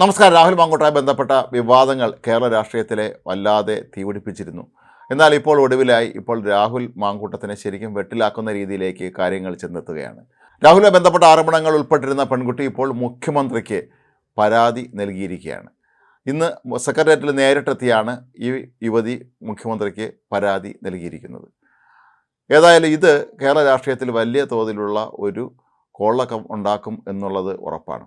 നമസ്കാരം. രാഹുൽ മാങ്കോട്ടുമായി ബന്ധപ്പെട്ട വിവാദങ്ങൾ കേരള രാഷ്ട്രീയത്തിലെ വല്ലാതെ തീപിടിപ്പിച്ചിരുന്നു. എന്നാൽ ഇപ്പോൾ ഒടുവിലായി ഇപ്പോൾ രാഹുൽ മാങ്കൂട്ടത്തിനെ ശരിക്കും വെട്ടിലാക്കുന്ന രീതിയിലേക്ക് കാര്യങ്ങൾ ചെന്നെത്തുകയാണ്. രാഹുലുമായി ബന്ധപ്പെട്ട ആരോപണങ്ങൾ ഉൾപ്പെട്ടിരുന്ന പെൺകുട്ടി ഇപ്പോൾ മുഖ്യമന്ത്രിക്ക് പരാതി നൽകിയിരിക്കുകയാണ്. ഇന്ന് സെക്രട്ടേറിയറ്റിൽ നേരിട്ടെത്തിയാണ് ഈ യുവതി മുഖ്യമന്ത്രിക്ക് പരാതി നൽകിയിരിക്കുന്നത്. ഏതായാലും ഇത് കേരള രാഷ്ട്രീയത്തിൽ വലിയ തോതിലുള്ള ഒരു കോളക്കം ഉണ്ടാക്കും എന്നുള്ളത് ഉറപ്പാണ്.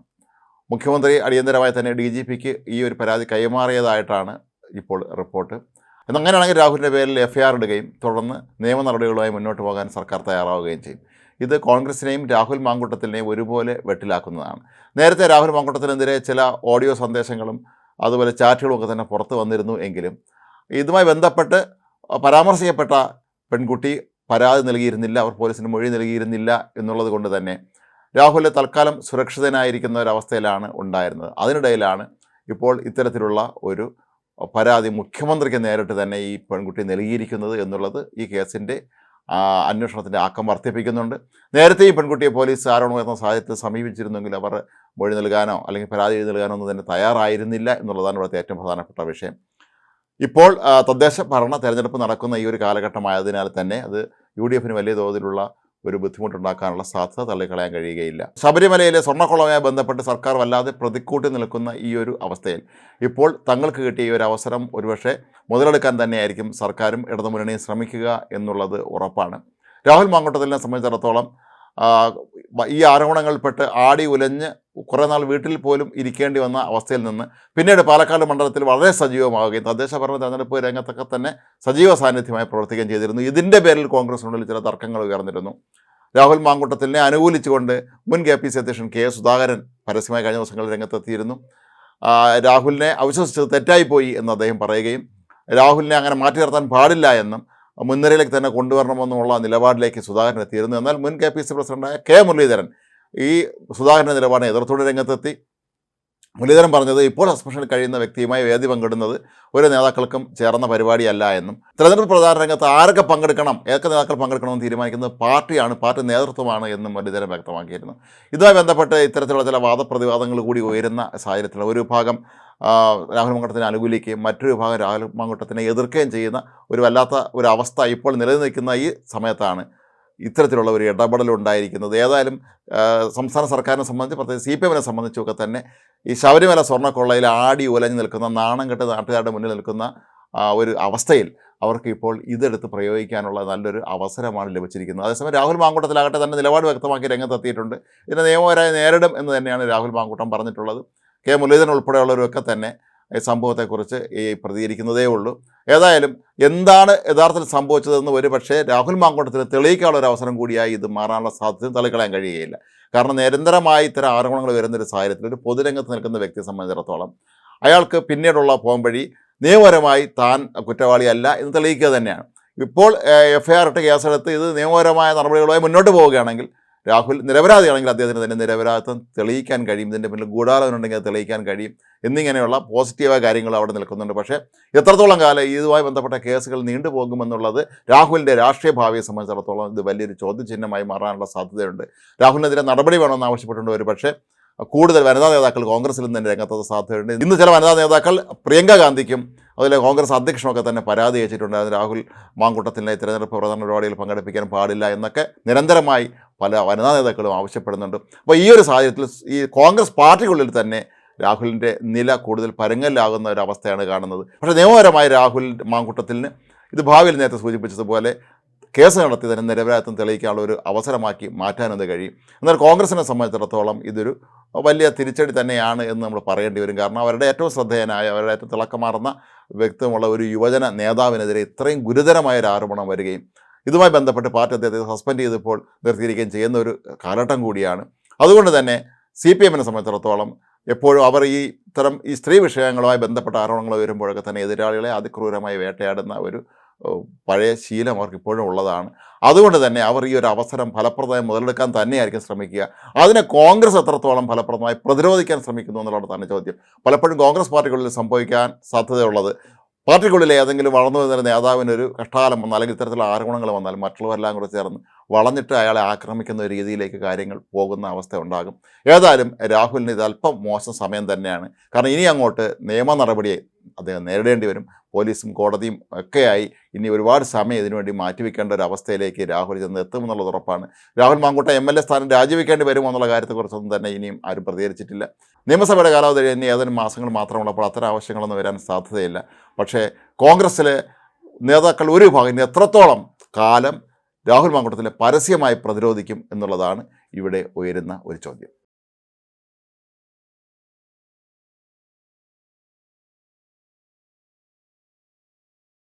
മുഖ്യമന്ത്രി അടിയന്തരമായി തന്നെ ഡി ജി പിക്ക് ഈ ഒരു പരാതി കൈമാറിയതായിട്ടാണ് ഇപ്പോൾ റിപ്പോർട്ട്. എന്നങ്ങനെയാണെങ്കിൽ രാഹുലിന്റെ പേരിൽ എഫ് ഐ ആർ ഇടുകയും തുടർന്ന് നിയമ നടപടികളുമായി മുന്നോട്ട് പോകാൻ സർക്കാർ തയ്യാറാവുകയും ചെയ്യും. ഇത് കോൺഗ്രസിനെയും രാഹുൽ മാങ്കൂട്ടത്തിനെയും ഒരുപോലെ വെട്ടിലാക്കുന്നതാണ്. നേരത്തെ രാഹുൽ മാങ്കൂട്ടത്തിനെതിരെ ചില ഓഡിയോ സന്ദേശങ്ങളും അതുപോലെ ചാറ്റുകളും ഒക്കെ തന്നെ പുറത്ത് വന്നിരുന്നു എങ്കിലും ഇതുമായി ബന്ധപ്പെട്ട് പരാമർശിക്കപ്പെട്ട പെൺകുട്ടി പരാതി നൽകിയിരുന്നില്ല അവർ പോലീസിന് മൊഴി നൽകിയിരുന്നില്ല എന്നുള്ളത് കൊണ്ട് തന്നെ രാഹുൽ തൽക്കാലം സുരക്ഷിതനായിരിക്കുന്ന ഒരവസ്ഥയിലാണ് ഉണ്ടായിരുന്നത്. അതിനിടയിലാണ് ഇപ്പോൾ ഇത്തരത്തിലുള്ള ഒരു പരാതി മുഖ്യമന്ത്രിക്ക് നേരിട്ട് തന്നെ ഈ പെൺകുട്ടി നൽകിയിരിക്കുന്നത് എന്നുള്ളത് ഈ കേസിന്റെ അന്വേഷണത്തിന്റെ ആക്കം വർദ്ധിപ്പിക്കുന്നുണ്ട്. നേരത്തെ ഈ പെൺകുട്ടിയെ പോലീസ് ആരോണോ എന്ന സാഹചര്യത്തിൽ സമീപിച്ചിരുന്നെങ്കിൽ അവർ മൊഴി നൽകാനോ അല്ലെങ്കിൽ പരാതി എഴുതി നൽകാനോ ഒന്നും തന്നെ തയ്യാറായിരുന്നില്ല എന്നുള്ളതാണ് ഇവിടുത്തെ ഏറ്റവും പ്രധാനപ്പെട്ട വിഷയം. ഇപ്പോൾ തദ്ദേശ ഭരണ തെരഞ്ഞെടുപ്പ് നടക്കുന്ന ഈ ഒരു കാലഘട്ടമായതിനാൽ തന്നെ അത് യു വലിയ തോതിലുള്ള ഒരു ബുദ്ധിമുട്ടുണ്ടാക്കാനുള്ള സാധ്യത തള്ളിക്കളയാൻ കഴിയുകയില്ല. ശബരിമലയിലെ സ്വർണക്കുളവുമായി ബന്ധപ്പെട്ട് സർക്കാർ വല്ലാതെ പ്രതിക്കൂട്ടി നിൽക്കുന്ന ഈ ഒരു അവസ്ഥയിൽ ഇപ്പോൾ തങ്ങൾക്ക് കിട്ടിയ ഈ ഒരു അവസരം ഒരുപക്ഷെ മുതലെടുക്കാൻ തന്നെയായിരിക്കും സർക്കാരും ഇടതുമുന്നണിയും ശ്രമിക്കുക എന്നുള്ളത് ഉറപ്പാണ്. രാഹുൽ മാങ്കോട്ടത്തിലിനെ സംബന്ധിച്ചിടത്തോളം ഈ ആരോപണങ്ങളിൽപ്പെട്ട് ആടി ഉലഞ്ഞ് കുറേ നാൾ വീട്ടിൽ പോലും ഇരിക്കേണ്ടി വന്ന അവസ്ഥയിൽ നിന്ന് പിന്നീട് പാലക്കാട് മണ്ഡലത്തിൽ വളരെ സജീവമാവുകയും തദ്ദേശ ഭരണ തെരഞ്ഞെടുപ്പ് രംഗത്തൊക്കെ തന്നെ സജീവ സാന്നിധ്യമായി പ്രവർത്തിക്കുകയും ചെയ്തിരുന്നു. ഇതിന്റെ പേരിൽ കോൺഗ്രസിനുള്ളിൽ ചില തർക്കങ്ങൾ ഉയർന്നിരുന്നു. രാഹുൽ മാങ്കുട്ടത്തിനെ അനുകൂലിച്ചുകൊണ്ട് മുൻ കെ പി സി അധ്യക്ഷൻ കെ സുധാകരൻ പരസ്യമായി കഴിഞ്ഞ ദിവസങ്ങളിൽ രംഗത്തെത്തിയിരുന്നു. രാഹുലിനെ അവിശ്വസിച്ചത് തെറ്റായിപ്പോയി എന്ന് അദ്ദേഹം പറയുകയും രാഹുലിനെ അങ്ങനെ മാറ്റി നിർത്താൻ പാടില്ല എന്നും മുൻനിരയിലേക്ക് തന്നെ കൊണ്ടുവരണമെന്നുള്ള നിലപാടിലേക്ക് സുധാകരൻ എത്തിയിരുന്നു. എന്നാൽ മുൻ കെ പി സി പ്രസിഡന്റായ കെ മുരളീധരൻ ഈ സുധാകരന്റെ നിലപാടിനെ എതിർത്തോടെ രംഗത്തെത്തി. മുരളീധരൻ പറഞ്ഞത് ഇപ്പോൾ സസ്പെൻഷനിൽ കഴിയുന്ന വ്യക്തിയുമായി വേദി പങ്കിടുന്നത് ഒരു നേതാക്കൾക്കും ചേർന്ന പരിപാടിയല്ല എന്നും. തെരഞ്ഞെടുപ്പ് പ്രചാരണ രംഗത്ത് ആരൊക്കെ പങ്കെടുക്കണം ഏതൊക്കെ നേതാക്കൾ പങ്കെടുക്കണമെന്ന് തീരുമാനിക്കുന്നത് പാർട്ടിയാണ് പാർട്ടി നേതൃത്വമാണ് എന്നും മുരളീധരൻ വ്യക്തമാക്കിയിരുന്നു. ഇതുമായി ബന്ധപ്പെട്ട് ഇത്തരത്തിലുള്ള ചില വാദപ്രതിവാദങ്ങൾ കൂടി ഉയരുന്ന സാഹചര്യത്തിൽ ഒരു വിഭാഗം രാഹുൽ മങ്കുട്ടത്തിനെ അനുകൂലിക്കുകയും മറ്റൊരു വിഭാഗം രാഹുൽ മങ്കുട്ടത്തിനെ എതിർക്കുകയും ചെയ്യുന്ന ഒരു വല്ലാത്ത ഒരു അവസ്ഥ ഇപ്പോൾ നിലനിൽക്കുന്ന ഈ സമയത്താണ് ഇത്തരത്തിലുള്ള ഒരു ഇടപെടൽ ഉണ്ടായിരിക്കുന്നത് ഏതായാലും സംസ്ഥാന സർക്കാരിനെ സംബന്ധിച്ച് പ്രത്യേകിച്ച് സി പി എമ്മിനെ സംബന്ധിച്ചൊക്കെ തന്നെ ഈ ശബരിമല സ്വർണക്കൊള്ളയിൽ ആടി ഉലഞ്ഞു നിൽക്കുന്ന നാണം കെട്ട് നാട്ടുകാരുടെ മുന്നിൽ നിൽക്കുന്ന ഒരു അവസ്ഥയിൽ അവർക്ക് ഇപ്പോൾ ഇതെടുത്ത് പ്രയോഗിക്കാനുള്ള നല്ലൊരു അവസരമാണ് ലഭിച്ചിരിക്കുന്നത്. അതേസമയം രാഹുൽ മാങ്കൂട്ടത്തിലാകട്ടെ തന്നെ നിലപാട് വ്യക്തമാക്കി രംഗത്തെത്തിയിട്ടുണ്ട്. ഇതിനെ നിയമപരമായി നേരിടും എന്ന് തന്നെയാണ് രാഹുൽ മാങ്കൂട്ടം പറഞ്ഞിട്ടുള്ളത്. കെ. മുരളീധരൻ ഉൾപ്പെടെയുള്ളവരൊക്കെ തന്നെ സംഭവത്തെക്കുറിച്ച് ഈ പ്രതികരിക്കുന്നതേ ഉള്ളൂ. ഏതായാലും എന്താണ് യഥാർത്ഥത്തിൽ സംഭവിച്ചതെന്ന് ഒരു പക്ഷേ രാഹുൽ മാങ്കൂട്ടത്തിന് തെളിയിക്കാനുള്ള ഒരു അവസരം കൂടിയായി ഇത് മാറാനുള്ള സാധ്യത തള്ളിക്കളയാൻ കഴിയുകയില്ല. കാരണം നിരന്തരമായി ഇത്തരം ആരോപണങ്ങൾ വരുന്നൊരു സാഹചര്യത്തിൽ ഒരു പൊതുരംഗത്ത് നിൽക്കുന്ന വ്യക്തിയെ സംബന്ധിച്ചിടത്തോളം അയാൾക്ക് പിന്നീടുള്ള പോംവഴി നിയമപരമായി താൻ കുറ്റവാളിയല്ല എന്ന് തെളിയിക്കുക തന്നെയാണ്. ഇപ്പോൾ എഫ് ഐ ആർ ഇട്ട് കേസെടുത്ത് ഇത് നിയമപരമായ നടപടികളുമായി മുന്നോട്ട് പോവുകയാണെങ്കിൽ രാഹുൽ നിരപരാധിയാണെങ്കിൽ അദ്ദേഹത്തിന് തന്നെ നിരപരാധിത്വം തെളിയിക്കാൻ കഴിയും. ഇതിന്റെ പിന്നിൽ ഗൂഢാലോചന ഉണ്ടെങ്കിൽ അത് തെളിയിക്കാൻ കഴിയും. എന്നിങ്ങനെയുള്ള പോസിറ്റീവായ കാര്യങ്ങൾ അവിടെ നിൽക്കുന്നുണ്ട്. പക്ഷേ എത്രത്തോളം കാലം ഇതുമായി ബന്ധപ്പെട്ട കേസുകൾ നീണ്ടുപോകുമെന്നുള്ളത് രാഹുലിന്റെ രാഷ്ട്രീയ ഭാവിയെ സംബന്ധിച്ചിടത്തോളം ഇത് വലിയൊരു ചോദ്യചിഹ്നമായി മാറാനുള്ള സാധ്യതയുണ്ട്. രാഹുലിനെതിരെ നടപടി വേണമെന്ന് ആവശ്യപ്പെട്ടുണ്ട് ഒരു പക്ഷേ കൂടുതൽ വനിതാ നേതാക്കൾ കോൺഗ്രസിൽ നിന്ന് തന്നെ രംഗത്തെത്ത സാധ്യതയുണ്ട്. ഇന്ന് ചില വനിതാ നേതാക്കൾ പ്രിയങ്ക ഗാന്ധിക്കും അതുപോലെ കോൺഗ്രസ് അധ്യക്ഷനൊക്കെ തന്നെ പരാതി അയച്ചിട്ടുണ്ട്. രാഹുൽ മാങ്കൂട്ടത്തിനെ തിരഞ്ഞെടുപ്പ് പ്രധാന പരിപാടിയിൽ പങ്കെടുപ്പിക്കാൻ പാടില്ല എന്നൊക്കെ നിരന്തരമായി പല വനിതാ നേതാക്കളും ആവശ്യപ്പെടുന്നുണ്ട്. അപ്പോൾ ഈ ഒരു സാഹചര്യത്തിൽ ഈ കോൺഗ്രസ് പാർട്ടിക്കുള്ളിൽ തന്നെ രാഹുലിന്റെ നില കൂടുതൽ പരങ്ങലാകുന്ന ഒരു അവസ്ഥയാണ് കാണുന്നത്. പക്ഷേ നിയമപരമായി രാഹുൽ മാങ്കൂട്ടത്തിന് ഇത് ഭാവിയിൽ നേരത്തെ സൂചിപ്പിച്ചതുപോലെ കേസ് നടത്തി തന്നെ നിരപരാധിത്വം തെളിയിക്കാനുള്ള ഒരു അവസരമാക്കി മാറ്റാനത് കഴിയും? എന്നാൽ കോൺഗ്രസിനെ സംബന്ധിച്ചിടത്തോളം ഇതൊരു വലിയ തിരിച്ചടി തന്നെയാണ് എന്ന് നമ്മൾ പറയേണ്ടി വരും. കാരണം അവരുടെ ഏറ്റവും ശ്രദ്ധേയനായ അവരുടെ ഏറ്റവും തിളക്കമാർന്ന വ്യക്തമുള്ള ഒരു യുവജന നേതാവിനെതിരെ ഇത്രയും ഗുരുതരമായ ഒരു ആരോപണം വരികയും ഇതുമായി ബന്ധപ്പെട്ട് പാർട്ടി അദ്ദേഹത്തെ സസ്പെൻഡ് ചെയ്തപ്പോൾ നിർത്തിയിരിക്കുകയും ചെയ്യുന്ന ഒരു കാലഘട്ടം കൂടിയാണ്. അതുകൊണ്ട് തന്നെ സി പി എമ്മിനെ സംബന്ധിച്ചിടത്തോളം എപ്പോഴും അവർ ഈ ഇത്തരം ഈ സ്ത്രീ വിഷയങ്ങളുമായി ബന്ധപ്പെട്ട ആരോപണങ്ങൾ വരുമ്പോഴൊക്കെ തന്നെ എതിരാളികളെ അതിക്രൂരമായി വേട്ടയാടുന്ന ഒരു പഴയ ശീലം അവർക്ക് ഇപ്പോഴും ഉള്ളതാണ്. അതുകൊണ്ട് തന്നെ അവർ ഈ ഒരു അവസരം ഫലപ്രദമായി മുതലെടുക്കാൻ തന്നെയായിരിക്കും ശ്രമിക്കുക. അതിനെ കോൺഗ്രസ് എത്രത്തോളം ഫലപ്രദമായി പ്രതിരോധിക്കാൻ ശ്രമിക്കുന്നു എന്നുള്ളതാണ് ചോദ്യം. പലപ്പോഴും കോൺഗ്രസ് പാർട്ടികളിൽ സംഭവിക്കാൻ സാധ്യതയുള്ളത്. പാർട്ടിക്കുള്ളിൽ ഏതെങ്കിലും വളർന്നു വരുന്ന നേതാവിനൊരു കഷ്ടകാലം വന്നാൽ അല്ലെങ്കിൽ ഇത്തരത്തിലുള്ള ആരോപണങ്ങൾ വന്നാൽ മറ്റുള്ളവരെല്ലാം കൂടെ ചേർന്ന് വളഞ്ഞിട്ട് അയാളെ ആക്രമിക്കുന്ന രീതിയിലേക്ക് കാര്യങ്ങൾ പോകുന്ന അവസ്ഥ ഉണ്ടാകും. ഏതായാലും രാഹുലിന് ഇത് അല്പം മോശം സമയം തന്നെയാണ്. കാരണം ഇനി അങ്ങോട്ട് നിയമ നടപടിയെ അദ്ദേഹം നേരിടേണ്ടി വരും. പോലീസും കോടതിയും ഒക്കെയായി ഇനി ഒരുപാട് സമയം ഇതിനുവേണ്ടി മാറ്റിവെക്കേണ്ട ഒരു അവസ്ഥയിലേക്ക് രാഹുൽ ചെന്ന് എത്തുമെന്നുള്ളത് ഉറപ്പാണ്. രാഹുൽ മാങ്കൂട്ട എം എൽ എ സ്ഥാനം രാജിവെക്കേണ്ടി വരുമോ എന്നുള്ള കാര്യത്തെക്കുറിച്ചൊന്നും തന്നെ ഇനിയും ആരും പ്രതികരിച്ചിട്ടില്ല. നിയമസഭയുടെ കാലാവധി ഇനി ഏതാനും മാസങ്ങൾ മാത്രമുള്ളപ്പോൾ അത്തരം ആവശ്യങ്ങളൊന്നും വരാൻ സാധ്യതയില്ല. പക്ഷേ കോൺഗ്രസ്സിലെ നേതാക്കൾ ഒരു ഭാഗം എത്രത്തോളം കാലം രാഹുൽ മാങ്കൂട്ടത്തിലെ പരസ്യമായി പ്രതിരോധിക്കും എന്നുള്ളതാണ് ഇവിടെ ഉയരുന്ന ഒരു ചോദ്യം.